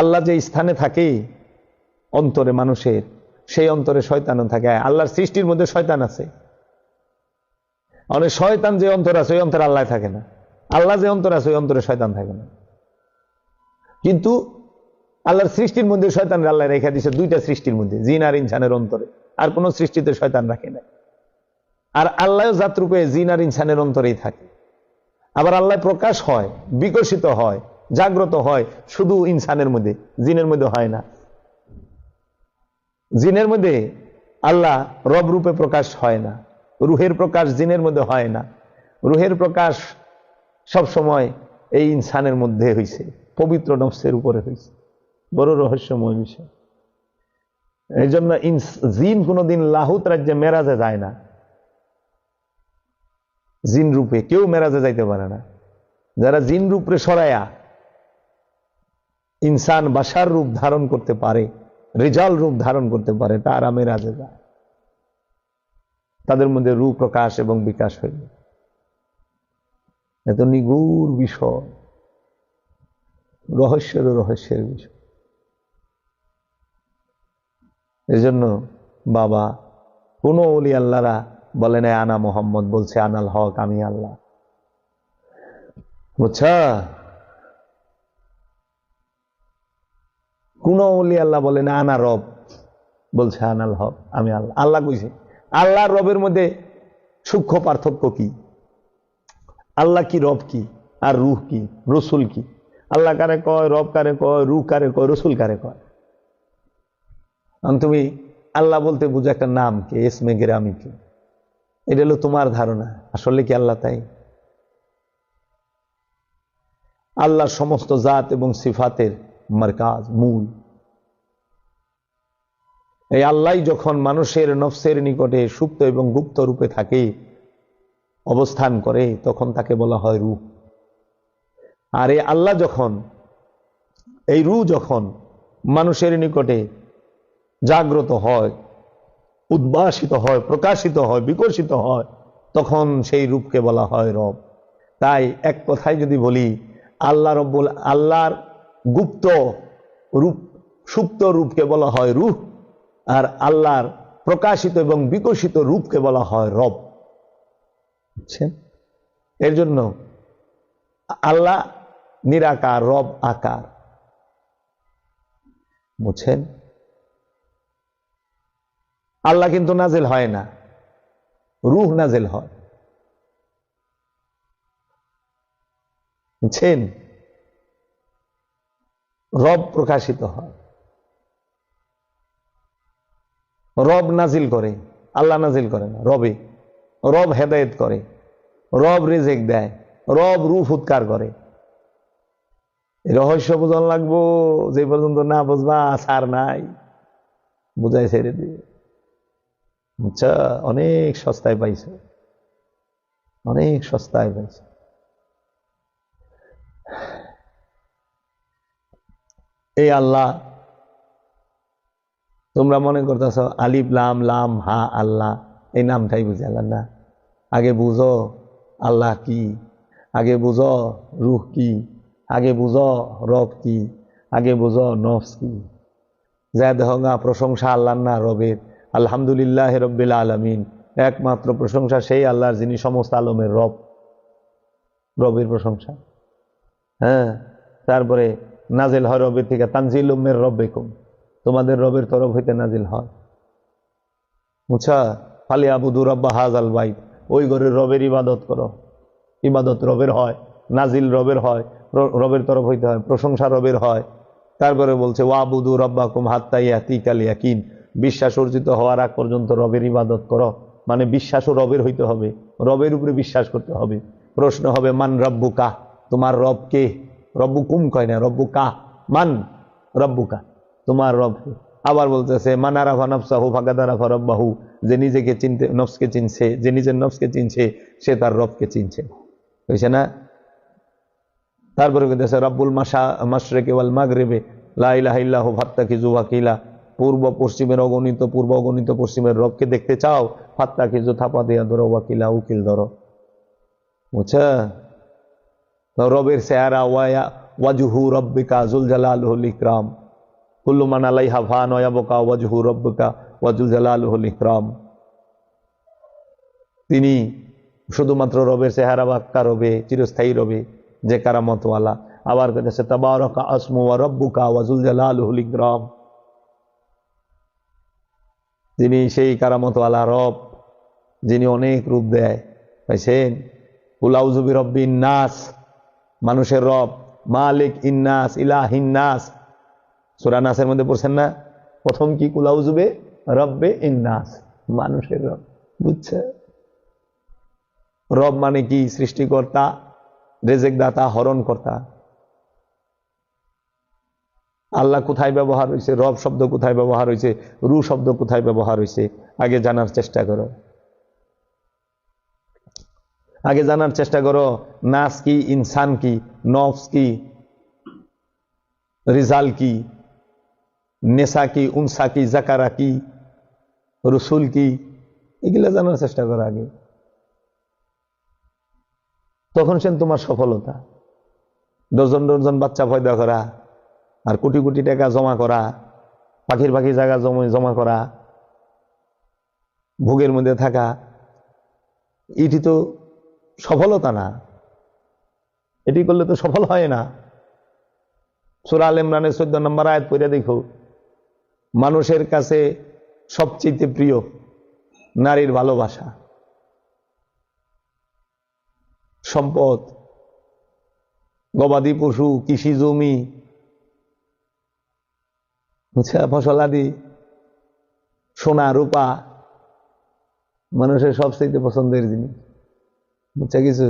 আল্লাহ যে স্থানে থাকে, অন্তরে মানুষের, সেই অন্তরে শয়তানও থাকে। আল্লাহর সৃষ্টির মধ্যে শয়তান আছে। অনেক শয়তান যে অন্তর আছে, ওই অন্তরে আল্লাহ থাকে না। আল্লাহ যে অন্তর আছে, ওই অন্তরে শয়তান থাকে না। কিন্তু আল্লাহর সৃষ্টির মধ্যে শয়তান আল্লাহ রেখে দিয়েছে দুইটা সৃষ্টির মধ্যে, জিন আর ইনসানের অন্তরে। আর কোন সৃষ্টিতে শয়তান রাখে না আর আল্লাহ জাতরূপে জিন আর ইনসানের অন্তরেই থাকে। আবার আল্লাহ প্রকাশ হয়, বিকশিত হয়। জাগ্রত হয় শুধু ইনসানের মধ্যে, জিনের মধ্যে হয় না। জিনের মধ্যে আল্লাহ রব রূপে প্রকাশ হয় না, রুহের প্রকাশ জিনের মধ্যে হয় না। রুহের প্রকাশ সব সময় এই ইনসানের মধ্যে হয়েছে পবিত্র নফসের উপরে হয়েছে বড় রহস্যময় বিষয়। এই জন্য জিন কোনোদিন লাহুত রাজ্যে মেরাজে যায় না। জিন রূপে কেউ মেরাজে যাইতে পারে না। যারা জিন রূপে সরায়া ইনসান বাসার রূপ ধারণ করতে পারে, রেজাল রূপ ধারণ করতে পারে তারা মেরাজে যায়। তাদের মধ্যে রূপ প্রকাশ এবং বিকাশ হইল এত নিগুড় বিষয়, রহস্যের রহস্যের বিষয়। এজন্য বাবা, কোন অলি আল্লাহরা বলে না আনা মোহাম্মদ, বলছে, আনাল হক, আমি আল্লাহ। বুঝছা কোন অলি আল্লাহ বলে না আনা রব। বলছে আনাল হক আমি আল্লাহ। আল্লাহ কইছে আল্লাহ রবের মধ্যে সূক্ষ্ম পার্থক্য কি? আল্লাহ কি রব কি? আর রুহ কি? রসুল কি? আল্লাহ কারে কয়, রব কারে কয়, রুহ কারে কয়, রসুল কারে কয়? তুমি আল্লাহ বলতে বুঝো একটা নাম কে? এসমে গেরামি কে? এটা হলো তোমার ধারণা। আসলে কি আল্লাহ তাই? আল্লাহর সমস্ত জাত এবং সিফাতের মার্কাজ, মূল। এই আল্লাহ যখন মানুষের নফসের নিকটে সুপ্ত এবং গুপ্ত রূপে থাকে, অবস্থান করে, তখন তাকে বলা হয় রূহ। আর এই আল্লাহ যখন, এই রু যখন মানুষের নিকটে জাগ্রত হয়, উদ্ভাসিত হয়, প্রকাশিত হয়, বিকশিত হয়, তখন সেই রূপকে বলা হয় রব। তাই এক কথায় যদি বলি, আল্লাহ রব্বুল, আল্লাহর গুপ্ত রূপ, সুপ্ত রূপকে বলা হয় রূপ আর আল্লাহর প্রকাশিত এবং বিকশিত রূপকে বলা হয় রব। বুঝছেন? এর জন্য আল্লাহ নিরাকার, রব আকার। বুঝছেন? আল্লাহ কিন্তু নাজেল হয় না। রুহ নাজেল হয়। বুঝছেন? রব প্রকাশিত হয়। রব নাজিল করে, আল্লাহ নাজিল করে না, রবে। রব হেদায়েত করে, রব রেজেক দেয়, রব রূপ উৎকার করে। রহস্য বোঝান লাগবো, যে পর্যন্ত না বুঝবা সার নাই। বুঝাই ছেড়ে দিয়ে আচ্ছা অনেক সস্তায় পাইছে। অনেক সস্তায় পাইছে। এই আল্লাহ তোমরা মনে করতেছ আলিফ, লাম লাম, হা, আল্লাহ, এই নামটাই বুঝে আল্লাহ না? আগে বুঝো আল্লাহ কি? আগে বুঝো রুহ কি? আগে বুঝো রব কি? আগে বুঝো নফস কি? যা দেহঙ্গা প্রশংসা আল্লাহ না, রবের। আলহামদুলিল্লাহ রব্বিল আলমিন। একমাত্র প্রশংসা সেই আল্লাহর যিনি সমস্ত আলমের রব। রবের প্রশংসা। হ্যাঁ তারপরে নাজেল হয় রবের থেকে তানজিল উমের রব্বেকুম। তোমাদের রবের তরফ হইতে নাজিল হয়। মুছা, ফালি আবুদু রব্বা হাজ আল বাইত। ওই ঘরের রবের ইবাদত করো। ইবাদত রবের হয়, নাজিল রবের হয় রবের তরফ হইতে হয়, প্রশংসা রবের হয়। তারপরে বলছে ওয়াবুদু রব্বা কুম হাত্তাইয়া তিকালিয়া কিন বিশ্বাস অর্জিত হওয়ার আগ পর্যন্ত রবের ইবাদত করো। মানে বিশ্বাসও রবের হইতে হবে, রবের উপরে বিশ্বাস করতে হবে। প্রশ্ন হবে, মান রব্বু কা তোমার রব কে রব্বু কুম কয় না রব্বু কা মান রব্বু কা তোমার রব। আবার বলতেছে মানারাফা নফসাহু ফাঁকাদারাফা রব্বাহু যে নিজেকে চিনতে, নফসকে চিনছে, যে নিজের নফসকে চিনছে, সে তার রবকে চিনছে। হয়েছে না? তারপরে বলতেছে, রব্বুল মাসা মাসরে কেবল মাগরেবে লাইলাহ জুবা কিলা পূর্ব পশ্চিমের অগণিত, পূর্ব অগণিত পশ্চিমের রবকে দেখতে চাও ফাত্তা কিছু থাপা দিয়া ধরো, ওয়াকিলা, উকিল ধরো। বুঝছা? রবের ওয়া, ওয়াজহু রব্বিকা জুল জালালুল ইকরাম। ওয়াজহু রব্বিকা ইকরাম। তিনি শুধুমাত্র রবের চেহারা বাক্কা রবে, চিরস্থায়ী রবে, যে কারামতওয়ালা। আবার কেটেছে তাবারকা আসমু ওয়া রব্বুকা ওয়াজুল সেই কারামতওয়ালা রব, যিনি অনেক রূপ দেয়। পাইছেন কুলাউজুবি রব্বি নাস। মানুষের রব, মালিক ইন্নাস ইলাহিন নাস সুরা নাসের মধ্যে পড়ছেন না? প্রথম কি? কুলাউজুবে রব্বে ইন্নাস। মানুষের রব, বুঝছে? রব মানে কি? সৃষ্টিকর্তা রেজেক দাতা হরণ কর্তা আল্লাহ কোথায় ব্যবহার হয়েছে রব শব্দ কোথায় ব্যবহার হয়েছে রু শব্দ কোথায় ব্যবহার হয়েছে আগে জানার চেষ্টা করো। আগে জানার চেষ্টা করো, নাস কি? ইনসান কি? নফস কি? রিজাল কি? নেশা কি, উনসা কি, জাকারা কি, রসুল কি, এগুলা জানার চেষ্টা করা আগে। তখন সেন তোমার সফলতা। ডজন ডজন বাচ্চা পয়দা করা, আর কোটি কোটি টাকা জমা করা, পাখির পাখি জায়গা জমা জমা করা, ভোগের মধ্যে থাকা, এটি তো সফলতা না। এটি করলে তো সফল হয় না। সুরা আল ইমরানের চোদ্দ নম্বর আয়াত পড়ে দেখো। মানুষের কাছে সবচেয়ে প্রিয় নারীর ভালোবাসা। সম্পদ, গবাদি পশু, কৃষি জমি ফসলাদি সোনা, রূপা, মানুষের সবচেয়ে পছন্দের জিনিস। বুঝছে কিছু?